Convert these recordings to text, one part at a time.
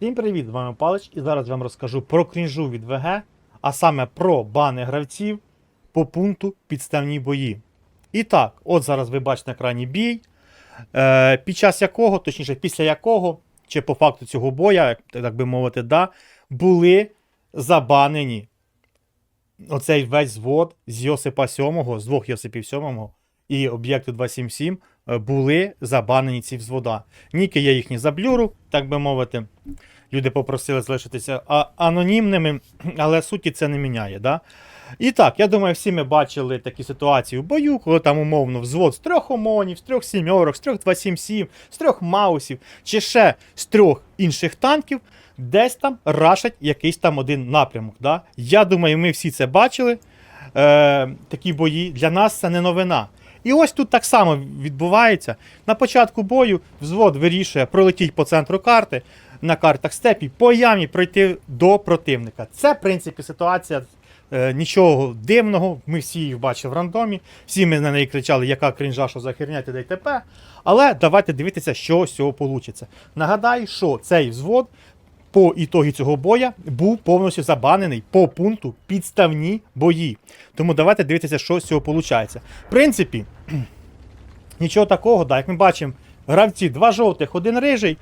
Всім привіт, з вами Палич, і зараз я вам розкажу про крінжу від ВГ, а саме про бани гравців по пункту підставні бої. І так, от зараз ви бачите на екрані бій, е, під час якого, точніше, після якого, чи по факту цього боя, так би мовити, да, були забанені оцей весь звод з Йосипа 7, з двох Йосипів 7 і об'єкту 277 е, були забанені ці взвода. Ніки я їхні заблюру, так би мовити. Люди попросили залишитися анонімними, але суті це не міняє. Да? І так, я думаю, всі ми бачили такі ситуації в бою, коли там умовно взвод з трьох омонів, з трьох сімьорок, з трьох 277, з трьох маусів, чи ще з трьох інших танків, десь там рашать якийсь там один напрямок. Да? Я думаю, ми всі це бачили. Е, такі бої. Для нас це не новина. І ось тут так само відбувається. На початку бою взвод вирішує пролетіть по центру карти на картах степі, по ямі пройти до противника. Це, в принципі, ситуація. е, Нічого дивного, ми всі їх бачили в рандомі, всі ми на неї кричали, яка крінжа, що за херня ти ДТП. Але давайте дивитися, що з цього вийде. Нагадаю, що цей взвод по ітогі цього боя був повністю забанений по пункту підставні бої. Тому давайте дивитися, що з цього виходить. В принципі, нічого такого, да, як ми бачимо, гравці два жовтих, один рижий.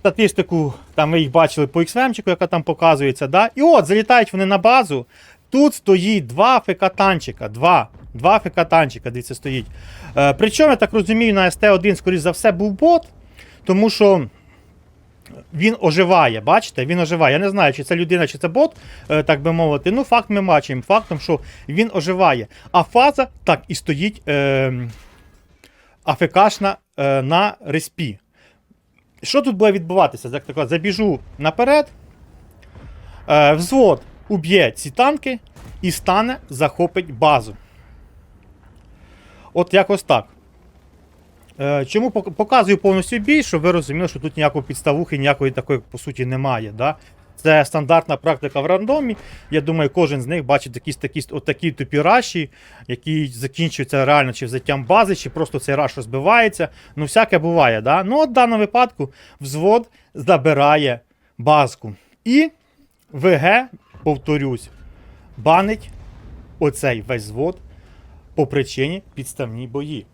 Статистику, там ви їх бачили по XVM, яка там показується. Да? І от залітають вони на базу. Тут стоїть два ФК-танчика. Два. Два ФК-танчика, дивіться, стоїть. Е, причому, я так розумію, на СТ-1, скоріш за все, був бот, тому що він оживає, бачите? Він оживає. Я не знаю, чи це людина, чи це бот, е, так би мовити. Ну, факт ми бачимо. Фактом, що він оживає. А фаза так і стоїть е, АФКшна е, на респі. Що тут буде відбуватися? Як так, забіжу наперед. Е, взвод уб'є ці танки і стане, захопить базу. От якось так. Е, Чому показую повністю бій, щоб ви розуміли, що тут ніякої підставухи, ніякої такої, по суті, немає. Да? Це стандартна практика в рандомі. Я думаю, кожен з них бачить якісь такі, от такі тупі раші, які закінчуються реально чи взяттям бази, чи просто цей раш розбивається. Ну, всяке буває. Да? Ну, от в даному випадку взвод забирає базку. І ВГ, повторюсь, банить оцей весь звод по причині підставні бої.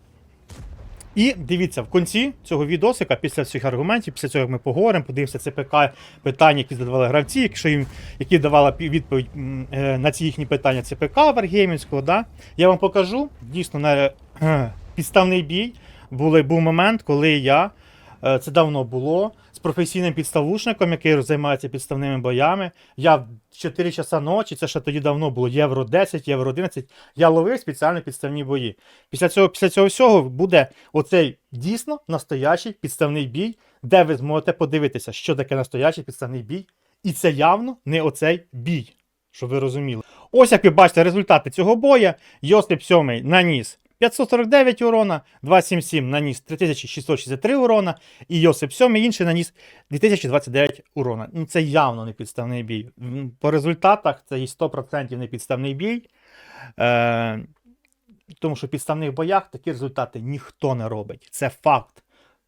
І дивіться, в кінці цього відосика, після всіх аргументів, після цього як ми поговоримо, подивимося ЦПК питання, які задавали гравці, якщо їм, які давала відповідь е, на ці їхні питання ЦПК Варгеймінського, да, я вам покажу дійсно на е, підставний бій. Були, був момент, коли я, е, це давно було, з професійним підставушником, який займається підставними боями. Я в 4 часа ночі, це ще тоді давно було, євро 10, євро 11, я ловив спеціально підставні бої. Після цього, після цього всього буде оцей дійсно настоящий підставний бій, де ви зможете подивитися, що таке настоящий підставний бій. І це явно не оцей бій, щоб ви розуміли. Ось як ви бачите результати цього боя. Йосип 7 наніс 549 урона, 277 наніс 3663 урона, і Йосип 7 інший наніс 2029 урона. Ну це явно не підставний бій. По результатах це і 100% не підставний бій. Е, тому що в підставних боях такі результати ніхто не робить. Це факт.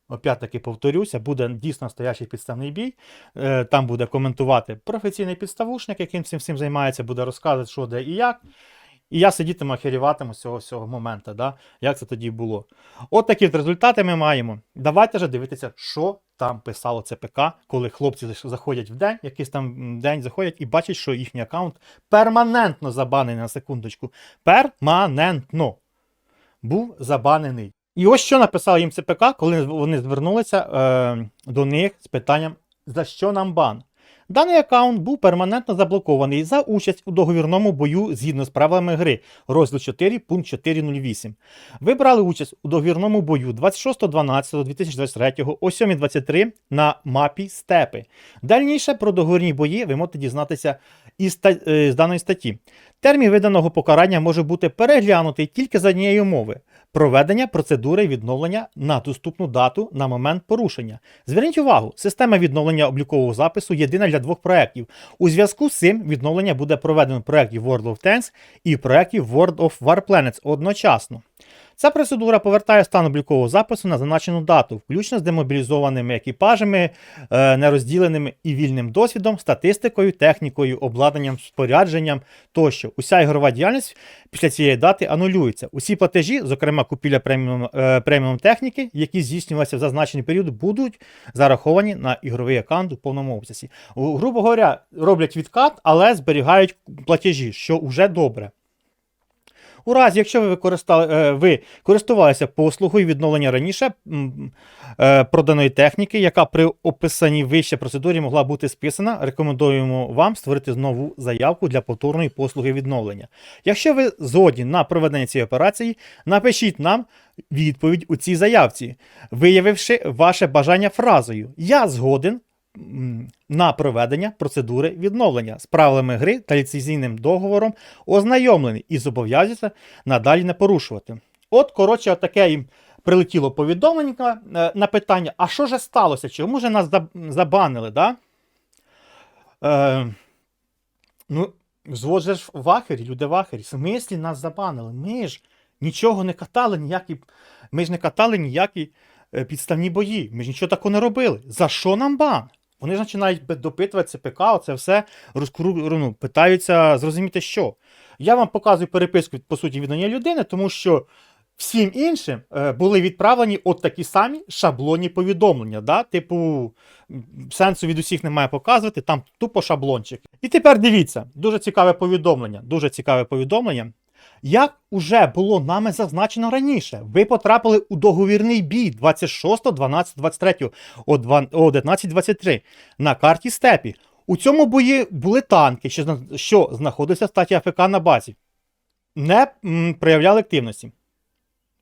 Опять-таки повторюся, буде дійсно настоящий підставний бій. Е, Там буде коментувати професійний підставушник, яким цим всім займається, буде розказувати, що де і як. І я сидітиму, охеріватиму з цього всього моменту, да? як це тоді було. От такі результати ми маємо. Давайте же дивитися, що там писало ЦПК, коли хлопці заходять в день, якийсь там день заходять і бачать, що їхній аккаунт перманентно забанений на секундочку. Перманентно був забанений. І ось що написав їм ЦПК, коли вони звернулися е, до них з питанням, за що нам бан. Даний аккаунт був перманентно заблокований за участь у договірному бою згідно з правилами гри, розділ 4, пункт 408. Ви брали участь у договірному бою 26.12.2023 о 7.23 на мапі Степи. Дальніше про договірні бої ви можете дізнатися із е, з даної статті. Термін виданого покарання може бути переглянутий тільки за однієї умови проведення процедури відновлення на доступну дату на момент порушення. Зверніть увагу, система відновлення облікового запису єдина для двох проєктів. У зв'язку з цим відновлення буде проведено в проєкті World of Tanks і в проєкті World of War Planets одночасно. Ця процедура повертає стан облікового запису на зазначену дату, включно з демобілізованими екіпажами, е, нерозділеними і вільним досвідом, статистикою, технікою, обладнанням, спорядженням тощо. Уся ігрова діяльність після цієї дати анулюється. Усі платежі, зокрема купівля преміум, е, преміум техніки, які здійснювалися в зазначений період, будуть зараховані на ігровий аккаунт у повному обсязі. Грубо говоря, роблять відкат, але зберігають платежі, що вже добре. У разі, якщо ви, е, ви користувалися послугою відновлення раніше е, проданої техніки, яка при описаній вище процедурі могла бути списана, рекомендуємо вам створити нову заявку для повторної послуги відновлення. Якщо ви згодні на проведення цієї операції, напишіть нам відповідь у цій заявці, виявивши ваше бажання фразою Я згоден на проведення процедури відновлення з правилами гри та ліцензійним договором ознайомлений і зобов'язується надалі не порушувати. От, коротше, таке їм прилетіло повідомлення е, на питання: а що ж сталося? Чому ж нас забанили? Да? Е, ну, взвод ж в ахері, люди в ахері. В смислі нас забанили? Ми ж нічого не катали, ніякі, ми ж не катали ніякі е, підставні бої. Ми ж нічого такого не робили. За що нам бан? Вони ж починають допитувати ЦПК, оце все розкру... ну, питаються зрозуміти, що. Я вам показую переписку, по суті, віддання людини, тому що всім іншим е, були відправлені от такі самі шаблонні повідомлення. Да? Типу, сенсу від усіх немає показувати, там тупо шаблончик. І тепер дивіться, дуже цікаве повідомлення. Дуже цікаве повідомлення. Як уже було нами зазначено раніше, ви потрапили у договірний бій 26.12.23 о 2 о 11.23 на карті степі. У цьому бої були танки, що, зна- що знаходилися в статі АФК на базі. Не проявляли активності.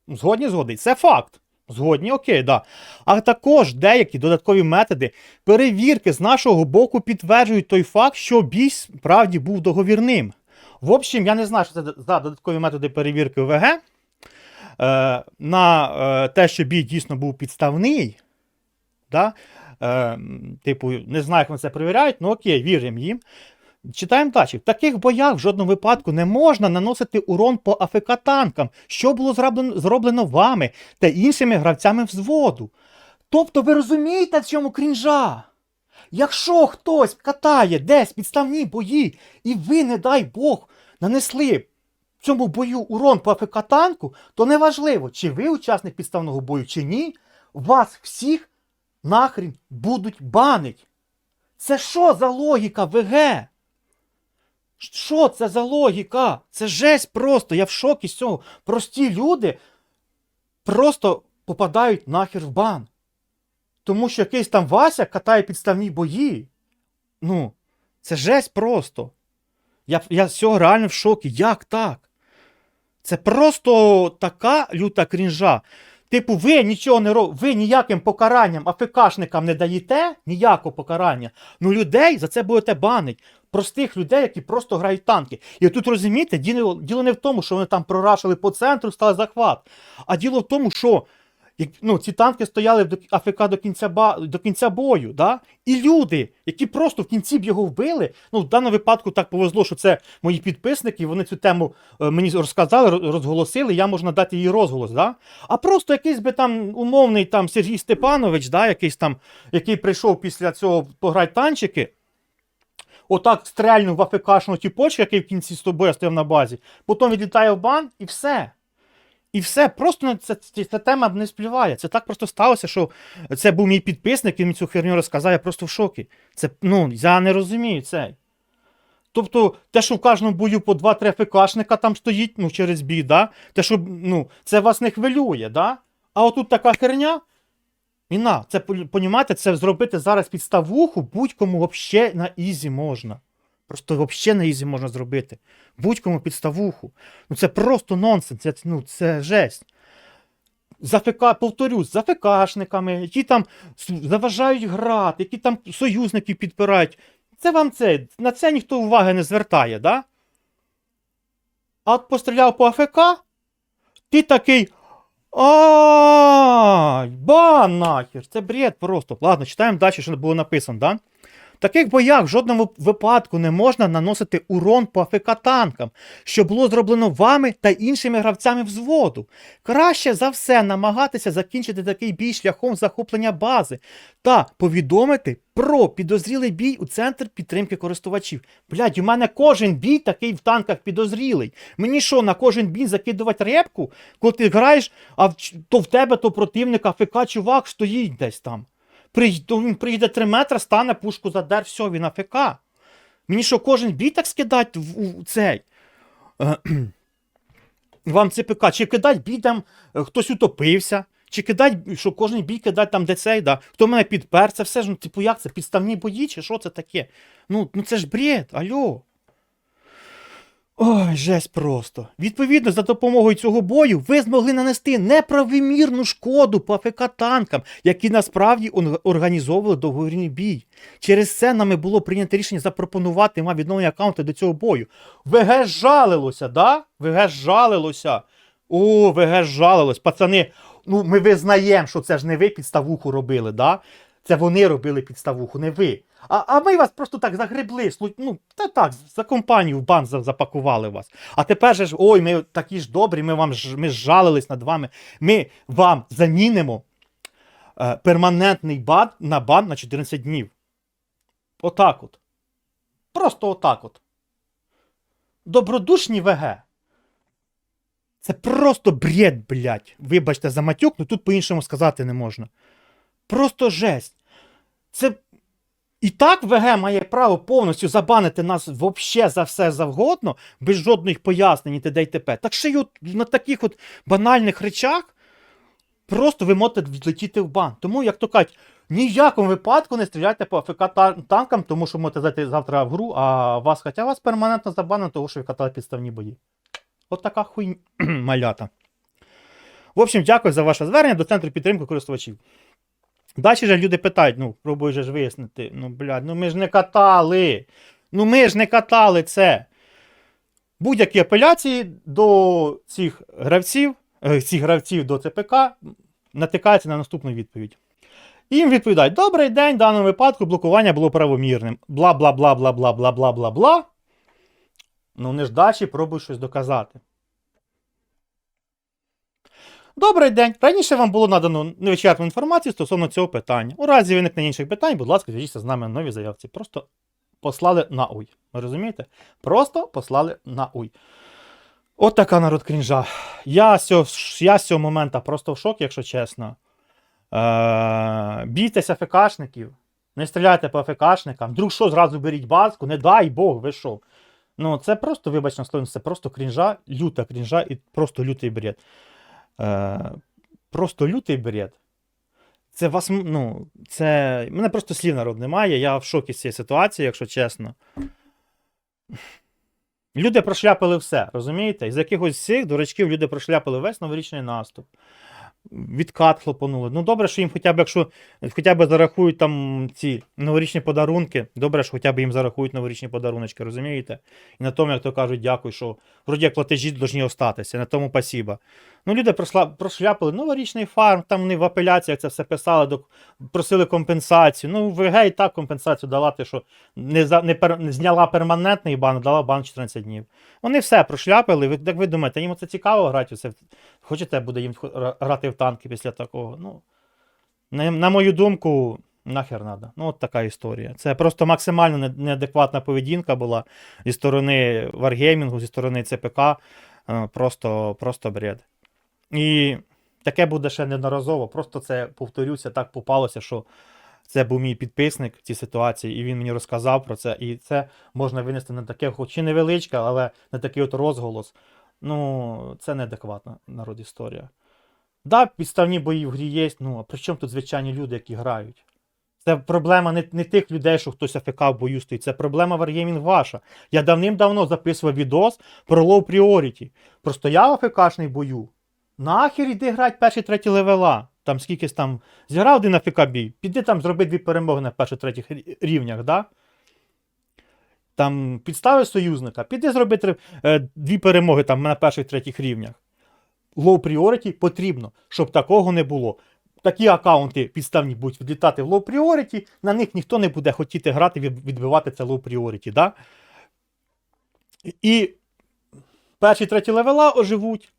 Згодні згодні. Це факт. Згодні, окей, да. А також деякі додаткові методи перевірки з нашого боку підтверджують той факт, що бій справді був договірним. В общем, я не знаю, що це за додаткові методи перевірки ОВГ. Е, на е, те, що бій дійсно був підставний. Да? Е, типу, не знаю, як вони це перевіряють, ну окей, віримо їм. Читаємо далі. В таких боях в жодному випадку не можна наносити урон по АФК танкам, що було зроблено, зроблено вами та іншими гравцями взводу. Тобто ви розумієте, в чому крінжа? Якщо хтось катає десь підставні бої, і ви, не дай Бог, нанесли в цьому бою урон по АФК танку, то неважливо, чи ви учасник підставного бою, чи ні, вас всіх нахрін будуть банить. Це що за логіка ВГ? Що це за логіка? Це жесть просто. Я в шокі з цього. Прості люди просто попадають нахер в бан. Тому що якийсь там Вася катає підставні бої. Ну, це жесть просто. Я, я з цього реально в шокі. Як так? Це просто така люта крінжа. Типу, ви нічого не робите, ви ніяким покаранням АФКшникам не даєте ніякого покарання. Ну людей за це будете банить. Простих людей, які просто грають танки. І тут розумієте, діло, діло не в тому, що вони там прорашили по центру, стали захват. А діло в тому, що як, ну, ці танки стояли до АФК до кінця, ба, до кінця бою. Да? І люди, які просто в кінці б його вбили. Ну, в даному випадку так повезло, що це мої підписники, вони цю тему е, мені розказали, розголосили, я можу надати її розголос. Да? А просто якийсь би там умовний там Сергій Степанович, да, якийсь там, який прийшов після цього пограти танчики. Отак стрельнув в АФКшного тіпочка, який в кінці з тобою стояв на базі, потім відлітає в бан і все. І все, просто ця, ця тема не спливає. Це так просто сталося, що це був мій підписник, він мені цю херню розказав, я просто в шокі. Це, ну, я не розумію це. Тобто, те, що в кожному бою по 2-3 ФКшника там стоїть, ну, через бій, да? те, що, ну, це вас не хвилює, да? А отут така херня. І на, це понімаєте, це зробити зараз підставуху будь-кому взагалі на ізі можна. Просто взагалі на ізі можна зробити. Будь-кому підставуху. Ну це просто нонсенс, це, ну, це жесть. За ФК, повторюсь, за які там заважають грати, які там союзників підпирають. Це вам це, на це ніхто уваги не звертає, да? А от постріляв по АФК, ти такий. Ай, бан нахер, це бред просто. Ладно, читаємо далі, що було написано, да? В таких боях в жодному випадку не можна наносити урон по АФК танкам, що було зроблено вами та іншими гравцями взводу. Краще за все намагатися закінчити такий бій шляхом захоплення бази та повідомити про підозрілий бій у центр підтримки користувачів. Блядь, у мене кожен бій такий в танках підозрілий. Мені що, на кожен бій закидувати репку, коли ти граєш, а то в тебе, то противник, АФК чувак стоїть десь там. Приїде, він приїде 3 метри, стане, пушку задер, все, він АФК. Мені що, кожен бій так скидать в, у, цей. Е, Вам ЦПК, чи кидать бій там, е, хтось утопився, чи кидать, що кожен бій кидать там, де цей, да. хто мене підпер, це все ж, ну, типу, як це, підставні бої, чи що це таке? Ну, ну це ж бред, алло. Ой, жесть просто. Відповідно, за допомогою цього бою ви змогли нанести неправомірну шкоду по АФК танкам, які насправді організовували договірний бій. Через це нами було прийнято рішення запропонувати вам відновлення аккаунту до цього бою. ВГ жалилося, да? ВГ жалилося. О, ВГ жалилось. Пацани, ну ми визнаємо, що це ж не ви підставуху робили, да? Це вони робили підставуху, не ви. А, а ми вас просто так загребли. Ну, та так, за компанію в бан запакували вас. А тепер же ж, ой, ми такі ж добрі, ми вам ми жалились над вами. Ми вам замінимо е, перманентний бан на бан на 14 днів. Отак от. Просто отак от. Добродушні ВГ. Це просто бред, блядь. Вибачте за матюк, ну тут по-іншому сказати не можна. Просто жесть. Це. І так ВГ має право повністю забанити нас вообще за все завгодно, без жодних пояснень і т.д. і т.п. Так ще й от на таких от банальних речах просто ви можете відлетіти в бан. Тому, як то кажуть, ні в якому випадку не стріляйте по АФК танкам, тому що можете зайти завтра в гру, а вас, хоча вас перманентно забанено, тому що ви катали підставні бої. От така хуйня малята. В общем, дякую за ваше звернення до центру підтримки користувачів. Далі же люди питають, ну, пробуй же ж вияснити. Ну, блядь, ну ми ж не катали. Ну ми ж не катали це. Будь-які апеляції до цих гравців, е, цих гравців до ЦПК натикаються на наступну відповідь. І їм відповідають: Добрий день, в даному випадку блокування було правомірним. Бла бла бла бла бла бла бла бла бла. Ну, не ж далі пробуй щось доказати. Добрий день. Раніше вам було надано невичерпну інформацію стосовно цього питання. У разі виникнення інших питань, будь ласка, зв'яжіться з нами на новій заявці. Просто послали на уй. Ви розумієте? Просто послали на уй. От така народ крінжа. Я з цього, я з цього моменту просто в шокі, якщо чесно. Е, бійтеся ФКшників. Не стріляйте по ФКшникам. Вдруг що, зразу беріть базку, не дай Бог, ви що. Ну, це просто, вибачте, це просто крінжа, люта крінжа і просто лютий бред. Е, просто лютий бред. Це вас, ну, це. Мене просто слів народ немає. Я в шокі з цієї ситуації, якщо чесно. Люди прошляпили все, розумієте? Із якихось цих дурачків люди прошляпили весь новорічний наступ. Відкат хлопанули. Ну, добре, що їм хоча б, якщо хоча б зарахують там ці новорічні подарунки, добре, що хоча б їм зарахують новорічні подаруночки, розумієте? І на тому, як то кажуть, дякую, що вроді як платежі повинні остатися, на тому пасіба. Ну, люди прошляпили новорічний фарм, там вони в апеляціях це все писали, просили компенсацію. Ну, ВГ і так компенсацію дала, те, що не, за, не, пер, не зняла перманентний бан, дала бан 14 днів. Вони все прошляпили. Ви, як ви думаєте, їм це цікаво грати? Це, хочете, буде їм грати в танки після такого? Ну, на, на мою думку, нахер надо. Ну, от така історія. Це просто максимально неадекватна поведінка була зі сторони Wargaming, зі сторони ЦПК. Е, Просто, просто бред. І таке буде ще неодноразово. Просто це, повторюся, так попалося, що це був мій підписник в цій ситуації, і він мені розказав про це. І це можна винести на таке, хоч і невеличке, але на такий от розголос. Ну, це неадекватна народ історія. Да, підставні бої в грі є, ну а при чому тут звичайні люди, які грають? Це проблема не, не тих людей, що хтось АФК в бою стоїть, це проблема Wargaming ваша. Я давним-давно записував відос про low priority. Простояв АФКшний бою. Нахер іди грати перший третій левела. Там скількись там зіграв один АФК бій, піди там зроби дві перемоги на перших третіх рівнях, да? Там підстави союзника, піди зроби три, е, дві перемоги там на перших третіх рівнях. Low priority потрібно, щоб такого не було. такі аккаунти підставні будуть відлітати в low priority, на них ніхто не буде хотіти грати, від- відбивати це low priority. Да? І перші треті левела оживуть,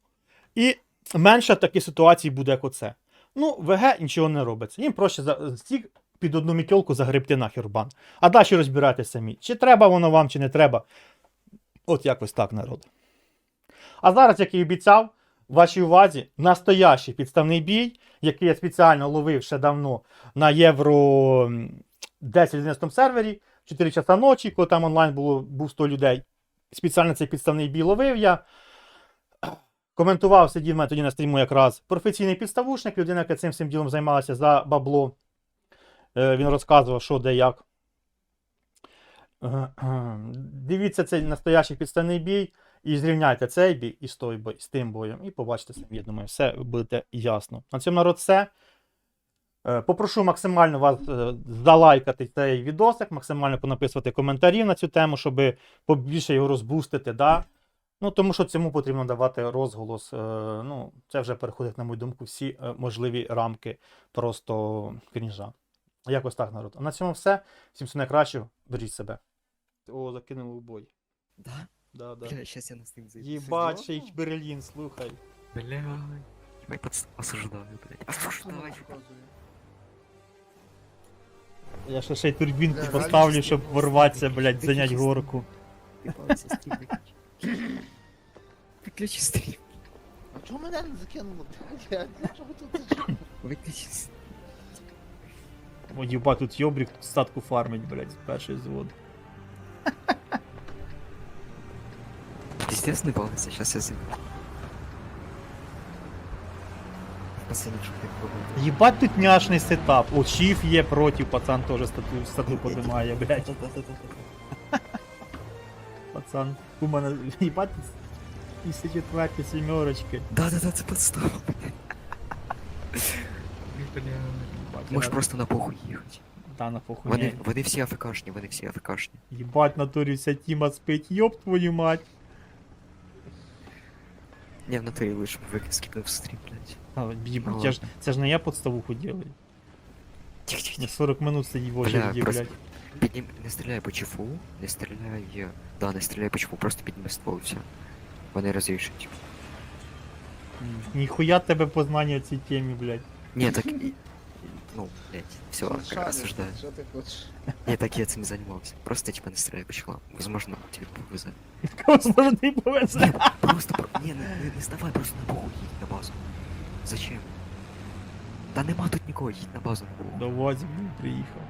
і менше таких ситуацій буде, як оце. Ну, ВГ нічого не робиться. Їм проще за стік під одну мітьолку загребти нахер бан. А далі розбирайтеся самі. Чи треба воно вам, чи не треба. От якось так, народ. А зараз, як і обіцяв, вашій увазі настоящий підставний бій, який я спеціально ловив ще давно на Євро 10 сервері, 4 часа ночі, коли там онлайн було, був 100 людей. Спеціально цей підставний бій ловив я. Коментував, сидів мене тоді на стріму якраз професійний підставушник, людина, яка цим всім ділом займалася за бабло. Е, Він розказував, що де як. Е, Дивіться цей настоящий підставний бій і зрівняйте цей бій і з, той бой, з тим боєм. І побачите самі, я думаю, все буде ясно. На цьому народ все. Е, Попрошу максимально вас залайкати цей відосик, максимально понаписувати коментарів на цю тему, щоб побільше його розбустити. Да? Ну, тому що цьому потрібно давати розголос. Е, ну, це вже переходить, на мою думку, всі е, можливі рамки просто крінжа. Якось так, народ. А на цьому все. Всім все найкращого. Беріть себе. О, закинули в бой. Да? Да, да. Бля, сейчас я на стрим зайду. Єбать, ще й Берлін, слухай. Бля, ебать, подс- осуждаю, блядь. Осуждаю. Я ще ще й турбінку Бля, поставлю, щоб ворватися, блядь, зайняти горку. Ебался, стрим выключи. Выключи стрим. А чого мене не закинуло? блядь? Я чого тут сиджу? Выключи стрим. О, єба, тут йобрік статку фармить, блядь, перший звод. Пиздец наебался, сейчас я зайду. Єбать тут няшний сетап. О, чіф є проти, пацан теж стату, стату подимає, блядь. Пацан, у мене, всі четверті сімерочки. Да-да-да, это подстава. Можешь просто на похуй ехать. Та на похуй. Вони, ні. вони всі АФКшні, вони всі АФКшні. Єбать, натурі вся тіма спить, йоб твою мать. Не, в натурі ви скипнув стрім, блядь. А, єбать, я ж, це ж не я подставуху делаю. Тихо-тихо. Я 40 минут сидів в очереді, просто- блядь. Піднім... Не стріляй по чифу, не стріляй... Да, не стріляй по чифу, просто підніми ствол і все. Вони розрішать. Ніхуя тебе познання в цій темі, блядь. Ні, так і... Ну, блядь, все, Що как шариш, осуждаю. Що ти хочеш? Не, так я цим займався. Просто типа не стріляй по чехлам. Возможно, тебе повезе. Возможно, ти повезе. Просто про... Не, не, не, не ставай, просто на похуй їдь на базу. Зачем? Та нема тут нікого, їдь на базу на похуй. До возі, блін, приїхав.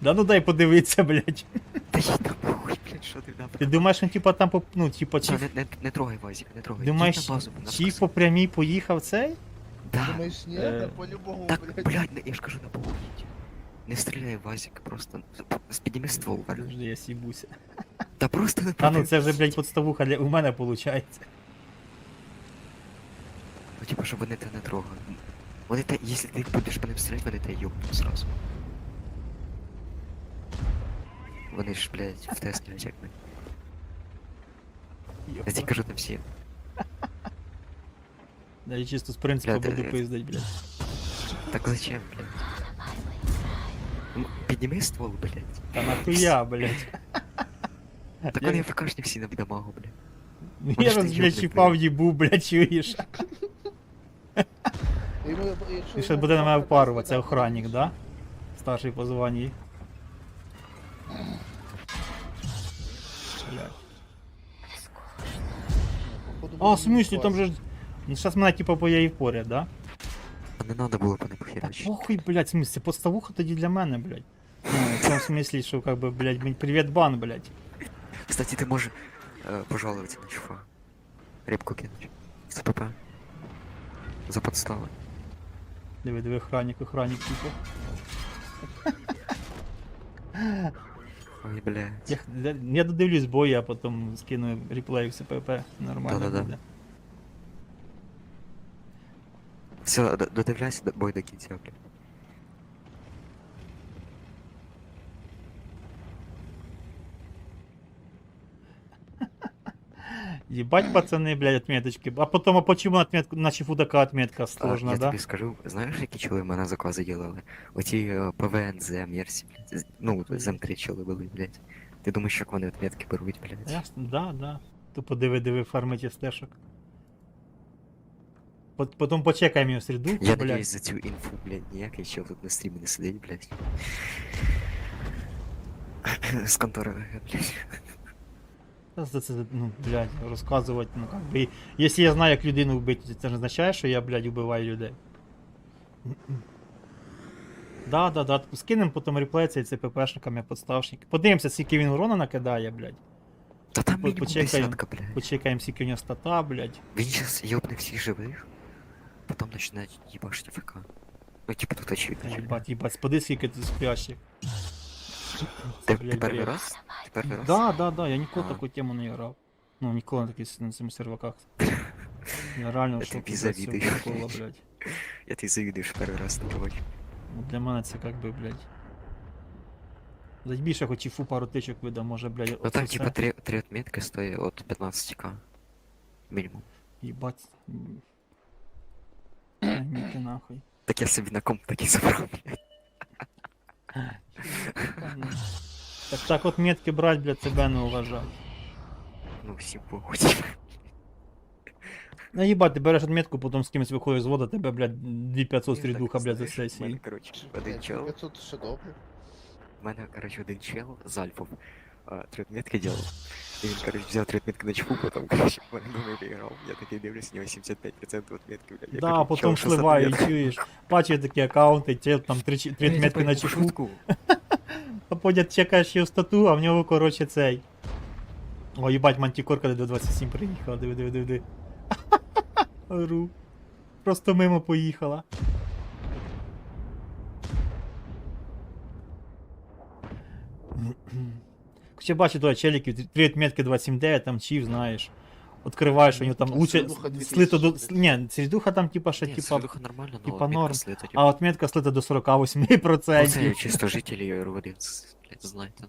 Да ну дай подивитися, блядь. Та їдь на похуй, блядь, що ти Ти там? думаєш, він типа там по. Ну, типа, Все, не, не, не трогай Вазик, не трогай. Думаєш, на базу, на чіф базу. по прямій поїхав цей? Да. Думаєш, ні? Е, Та по-любому, Так, блядь. блядь, не- я ж кажу, на похуй їдь. Не стріляй Вазик, просто з- підніми ствол, Валь. Подожди, я сібуся. Та просто не Та ну це вже, блядь, подставуха для у мене виходить. Ну типа, щоб вони тебе не трогали. Вони те, якщо ти будеш по ним стріляти, вони тебе ёбнуть сразу. Вони ж, блядь, в те стрілять, як ми. Я тебе кажу, там всі. Да, я чисто з принципу Бля, буду ти- пиздить, блядь. Так зачем, блядь? М, Підніми ствол, блядь. Та нахуя, блядь. Так Я- вони ФКшні всі на дамагу, блядь. Ну, Я ж раз, не блядь, чіпав їбу, блядь, чуєш. Йому- якщо Він ще йому буде на мене впарувати, це охранник, да? Старший по званні. Блядь. А, в смысле, там же... Ну, сейчас мене типа поїв поряд, да? А не надо було по ним Та похерачить. похуй, блядь, в смысле, подставуха тоді для мене, блядь. Ну, в том смысле, что как бы, блядь, привет бан, блядь. Кстати, ты можешь э, пожаловаться на чуфа. Репку кинуть. За ПП. За подставы. Диви, диви, охранник, охранник, типу. Ой, блядь. Я, я додивлюсь бой, а потім скину реплей в СПП. Нормально Да-да-да. буде. Все, додивляйся бой до кінця, блядь. Ебать, пацаны, блядь, отметочки. А потом, а почему отметка, на чефу такая отметка А, сложна, я да? тобі скажу, знаєш, які чоли мене закази ділили? Оті е, ПВН з Мерсі, блядь. Ну, з М3 чоли були, блядь. Ти думаєш, як вони відметки беруть, блядь? Ясно, да, да. Тупо диви, диви, фармить стежок. Пот- Потом почекаємо його в середу, Я блядь. надіюсь за цю інфу, блядь, ніякий чел тут на стрімі не сидить, блядь. З контори, блядь. За це, ну, блядь, розказувати, ну, как би. Якщо я знаю, як людину вбити, це не означає, що я, блядь, вбиваю людей. Да, да, да. Скинемо потім реплей цей ЦППшникам, я подставшник. Подивимося, скільки він урона накидає, блядь. Та там По- мінімум почекаємо. десятка, блядь. Почекаємо, скільки у нього стата, блядь. Він сейчас ёбне всіх живих, потом начинает ебашить ФК. Ну, типа тут очевидно. Ебать, ебать, спади, скільки тут спящих. Ти, блядь, ти перший раз? Ти перший раз? Да, да, да, я ніколи А. таку тему не грав. Ну, ніколи на таких на цих серваках. Я реально в Я шокі тобі за цього завідую. прикола, блядь. Я ти завідую, що перший раз таке бачу. Ну, для мене це як би, блядь. Дать більше хоч і фу пару тичок видав, може, блядь, Ну оце там все. типа три, три отметки стоїть от 15к. Мінімум. Їбать. Ай, Ніки нахуй. Так я собі на комп такий забрав, блядь. Так так от метки брать, блядь, тебе не уважать. Ну всім похуй. Ну їбать, ти береш отметку, потім з кимось виходиш з вода, тебе, блядь, 2500 Ні, стрідуха, так, блядь, за знаєш, в сесії. мене, коротше, один чел, Я тут ще добре. в мене, коротше, один чел з альфом а, три отметки делал. Він, коротше, взяв три отметки на чпу, потім, коротше, в думаю, виграв. Я такий дивлюсь, у нього 75% отметки, блядь. Я Да, кажу, потім «Чел, що за сливаю, отметка?» чуєш. Бачиш такі аккаунти, ті там три, чи- три Ні, отметки на чеку. А потім чекаєш його стату, а в нього, коротше, цей. О, їбать, мантікорка до 27 приїхала, диви, диви, диви, диви. Ору. Просто мимо поїхала. Хоча бачу, то челіків, три отметки 27.9, там чів, знаєш. Откриваєш, у нього там Там лучше слито до. Ні, середуха там типа ще типа. Середуха нормально, но типа норм. слита, типа. А отметка слита до 48%. Оце чисто жителі РУ-1, знаєте.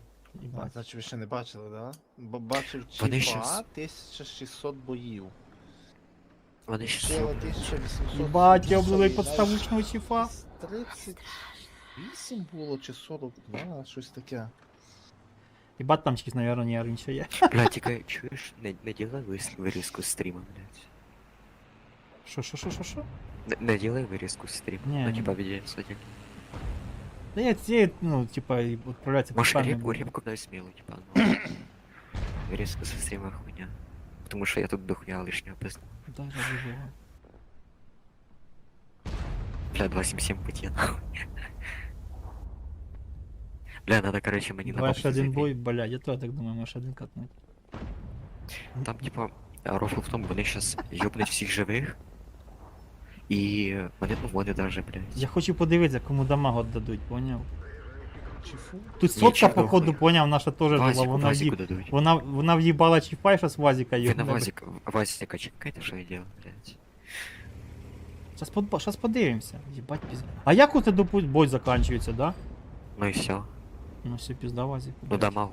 А, значить ви ще не бачили, да? Бо бачив Вони чіпа щас- 1600 боїв. Вони ще зроблять. 1800. Їбать, я подставочного чіфа. 38 було чи 42, щось таке. Їбать там чись, наверное, нервничає. Блядь, тільки чуєш, не, не ділай вис- вирізку з стріма, блядь. Що, що, що, що, що? Не, не ділай вирізку з стріма. Ні, Ну, ні. типа, відео один. Да я ці, ну, типа, і відправляться Може, питання репку, будуть. репку дай сміло, типа, ну. Вирізку з стріма хуйня. Тому що я тут дохуя лишнього пизду. Да, ради Бога. Бля, 277 пути нахуй. Бля, надо, короче, мені на бабки один бой, бля, я теж так думаю, може один катнуть. Там, типа, рофл в тому, вони щас йобнуть всіх живих. І вони, ну, вони даже, блядь. Я хочу подивитися, кому дамагу дадуть, поняв? Тут сотка, походу, хуя? поняв, наша теж була, вона в'їб... дадуть. Вона, вона в'їбала чіпай, що з Вазіка Ви на. Вазик, Вазика чекайте, що я делаю, блядь. Щас, под... Щас подивимося. Їбать пізда. А як у тебе допу- бой закінчується, да? Ну і все. Ну все, пізда Вазіку. Ну блядь. дамаг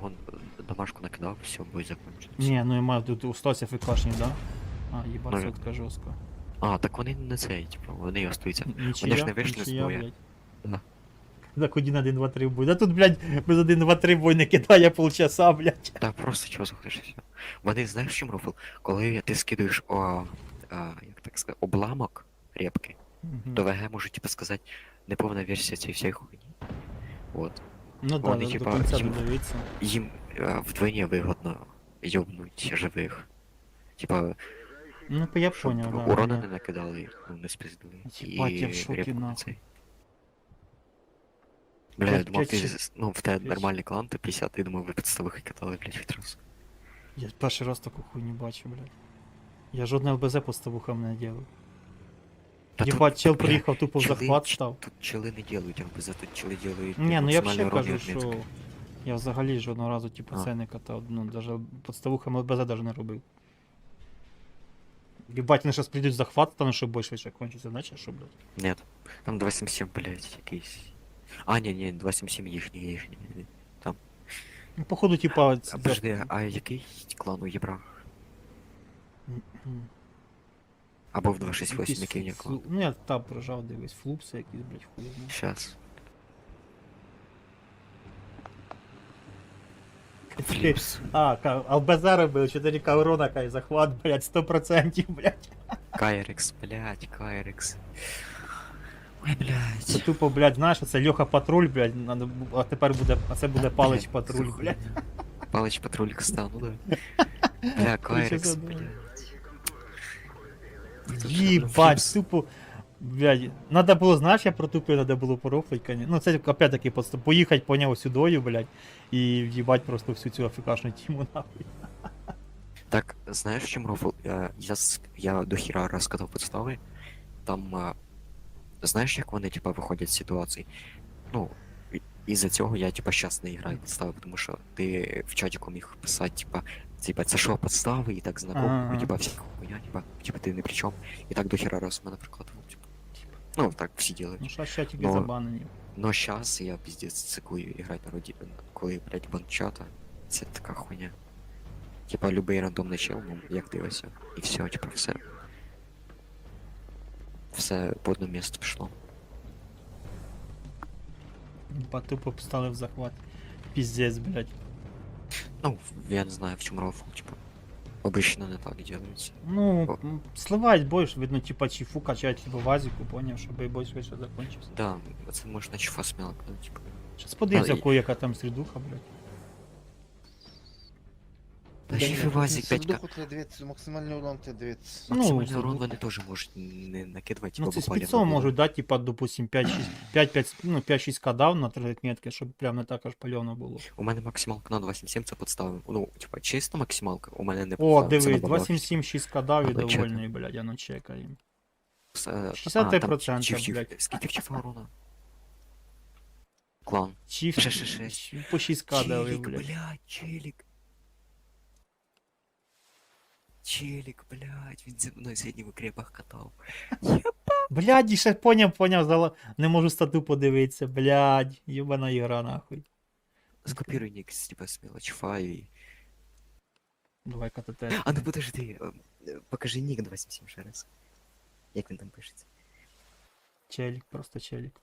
домашку накидав, все, бой закончився. Ні, ну і маю тут устался фікашні, да? А, їбать, Ну, сотка жорстко. А, так вони не цей, типу, вони остаються. Нічия, ж не вийшли з боя. Да. Так один, один, два, три бой. Да тут, блядь, без один, два, три бой не кидає полчаса, блядь. Та просто чого все. Вони знаєш, чому рофл? Коли ти скидуєш о, а, як так сказати, обламок репки, Мгм. то ВГ може типу сказати неповна версія цієї всієї хуйні. От. Ну да, вони, до, типа, до кінця їм- додивиться. Їм е, вдвоє вигодно йобнуть живих. Типа, Ну, я щоб понял, да. урона не накидали, ну не спиздили. Єбать, я в шокі, на нахуй. цей. Бля, я П'ять- думав, ти, п'ять з- ну, в тебе п'ять- нормальний клан, ти 50, ти думав, ви підставих катали, блядь, раз. Я перший раз таку хуйню бачу, блядь. Я жодне ЛБЗ подставухам не делав. Єбать, чел приїхав, тупо в захват став. Тут чели не делають, а за тут чели делають. Ні, ну я взагалі кажу, що я взагалі жодного разу, типу, А. це не катав. Ну, даже подставухам ЛБЗ даже не робив. Єбать, вони зараз прийдуть в захват, там що більше швидше кончиться, значить, що, блядь. Нет. Там 277, блядь, якийсь. А, ні, ні, 277 їхній, їхній. Ну, походу, типа, А подожди, а який клан у Єбра? Або в 268, Якийсь який в флу- нього. Ну я там прожав, дивись, флупси якісь, блядь, хуй. знає. Щас. Фліпс. А, ка- Албезари били, 4 каврона, кай, захват, блядь, 100%, блядь. Кайрекс, блядь, Кайрекс. Ой, Це блядь. тупо, блядь, знаєш, це Льоха Патруль, блядь, надо бу- а тепер буде, а це буде Палич Блядь, Патруль, за блядь. хуйня. Палич патрулик стал, ну да. Бля, Кайрекс, задумал. блядь. Їбать, тупо. Блядь, надо було, знаєш, я протупив, надо було порофлить. Ну, це опять-таки просто поїхати по нього сюдою, блядь, і в'їбать просто всю цю афікашну тіму нахуй. Так, знаешь, в чем рофл? Я, я, я до хіра розказав підстави. Там, а, знаєш, як вони, типа, виходять з ситуацій? Ну, із-за цього я, типа, щас не граю підстави, тому що ти в чатіку міг писати, типа, типа, це що, підстави, і так знакомо, Ага. ну, типа, всяка хуйня, типа, типа, ти не при чому. І так до хіра раз мене прикладував, типа. Ну, так всі ділають. Ну, що ще тільки Ну, забанені. Но щас я пиздец цикую играть на роді, коли, блядь, банчата. Це така хуйня. Типа любий рандомний чел, ну, як дивишся. І все, типа, все. Все по одному місцю пішло. Ба тупо стали в захват. Піздець, блядь. Ну, я не знаю, в чому рофл, типа. Обично не так делается. Ну, сливать бой, видно, типа чифу качать, либо вазику, понял, щоб бой швидше закінчився. Да, це можна чифа смело, ну, типа. Сейчас яку яка там срідуха, блядь. Та ще вазик 5к. Духу треба дивитися, максимальний урон треба дивитися. Ну, Максимальний це урон ду- вони теж можуть не накидувати, Ну, типа, це буквально спецом на можуть дати, типа, допустим, 5-6, 5-5, ну, 5-6 кадав на метки, щоб прям не так аж пальоно було. У мене максималка на 277 це підстави. Ну, типа, чисто максималка, у мене не О, підстави, це дивись, на бабах. 277 6 кадав і Але чекай. довольний, блядь, а ну чекаємо. Все- 63%, а, там чиф- чиф- блядь. Скільки в чифа урона? Клан. Чіф Ще, ще, ще. по 6 кадав, Челик, блядь. блядь, челик. Челик, блядь, він зі мною сьогодні в крепах катав. Блядь, і ще поняв, поняв, зала... не можу стату подивитися, блядь, єбана ігра, нахуй. Скопіруй нік, типа, сміло, чифа і... Давай КТТ. А ну подожди, е, е, покажи нік 27 ще раз. Як він там пишеться? Челік, просто челік.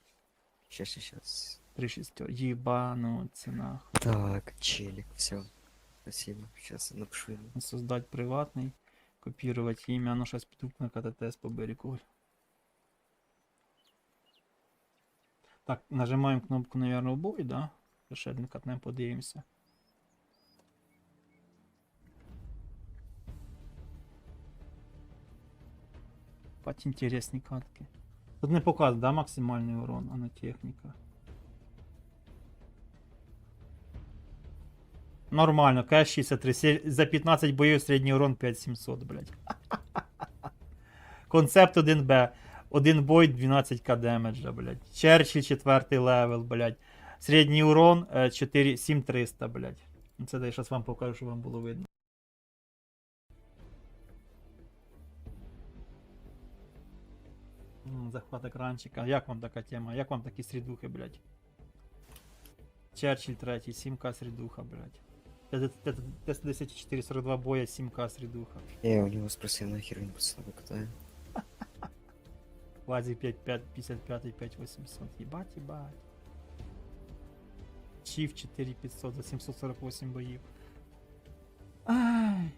Щас, щас, щас. Три шістер. Єбану, це нахуй. Так, челик, все. Спасибо, сейчас напишу ему. Создать приватний, копірувати ім'я, ну щось піду на КТТС по берегу. Так, нажимаємо кнопку, наверное, бой, да? Ще один катнем подивимося. Пать інтересні катки. Тут не показує, да, максимальний урон, а не техніка. Нормально, КС 63. За 15 боїв середній урон 5700, блядь. Концепт 1Б. Один бой 12к демеджа, блядь. Черчилль 4 левел, блядь. Середній урон е, 4, 7300, блядь. Це я зараз вам покажу, щоб вам було видно. Захват екранчика. Як вам така тема? Як вам такі срідухи, блядь? Черчилль 3, 7к срідуха, блядь. 10-4-42 боя, 7к срідуха. Я у него спросил, нахер він подставу катає. Вазик 5-5, 55, 5800. Ебать, ебать. Чиф 4500 за 748 боїв. Ай.